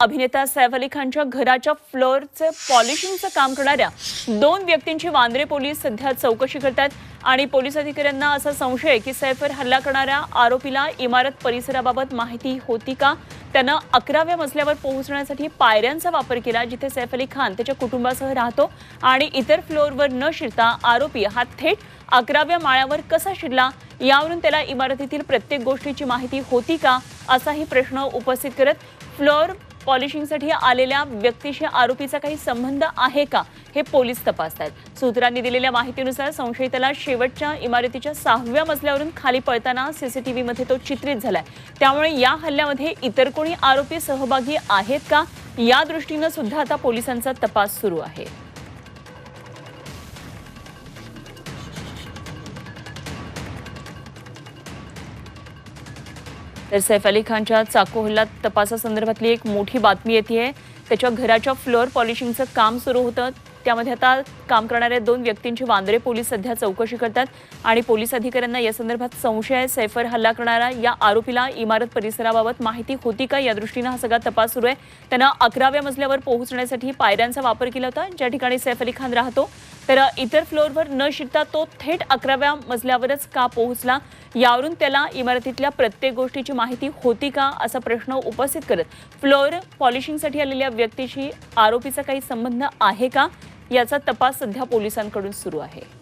अभिनेता सैफ अली खानच्या घराच्या फ्लोअरचं पॉलिशिंगचं काम करणाऱ्या दोन व्यक्तींची वांद्रे पोलीस सध्या चौकशी करतात. आणि पोलीस अधिकाऱ्यांना असा संशय आहे की सैफवर हल्ला करणाऱ्या आरोपीला इमारत परिसराबाबत माहिती होती का? त्यानं अकराव्या मजल्यावर पोहोचण्यासाठी पायऱ्यांचा वापर केला जिथे सैफ अली खान त्याच्या कुटुंबासह राहतो. आणि इतर फ्लोअरवर न शिरता आरोपी हा थेट अकराव्या माळ्यावर कसा शिरला? यावरून त्याला इमारतीतील प्रत्येक गोष्टीची माहिती होती का? असाही प्रश्न उपस्थित करत फ्लोअर पॉलिशिंगसाठी आलेल्या व्यक्तीशी आरोपीचा काही संबंध आहे का हे पोलीस तपासतात सूत्रांनी दिलेल्या माहितीनुसार संशयिताला शेवटच्या इमारतीच्या सहाव्या मजल्यावरून खाली पळताना सीसीटीव्हीमध्ये तो चित्रित झालाय. त्यामुळे या हल्ल्यामध्ये इतर कोणी आरोपी सहभागी आहेत का? या दृष्टीनं सुद्धा आता पोलिसांचा तपास सुरू आहे. तर सैफ अली खानच्या चाकू हल्ला तपासासंदर्भातली एक मोठी बातमी येते आहे त्याच्या घराच्या फ्लोअर पॉलिशिंगचं काम सुरू होतं. त्यामध्ये आता काम करणाऱ्या दोन व्यक्तींची वांद्रे पोलीस सध्या चौकशी करतात आणि पोलीस अधिकाऱ्यांना या संदर्भात संशय आहे. सैफर हल्ला करणारा या आरोपीला इमारत परिसराबाबत माहिती होती का? या दृष्टीनं हा सगळा तपास सुरू आहे. त्यानं अकराव्या मजल्यावर पोहोचण्यासाठी पायऱ्यांचा वापर केला होता. ज्या ठिकाणी सैफ अली खान राहतो तर इतर फ्लोअरवर न शिरता तो थेट अकराव्या मजल्यावरच का पोहोचला? यावरून त्याला इमारतीतल्या प्रत्येक गोष्टीची माहिती होती का? असा प्रश्न उपस्थित करत फ्लोअर पॉलिशिंगसाठी आलेल्या व्यक्तीशी आरोपीचा काही संबंध आहे का? याचा तपास सध्या पोलिसांकडून सुरू आहे.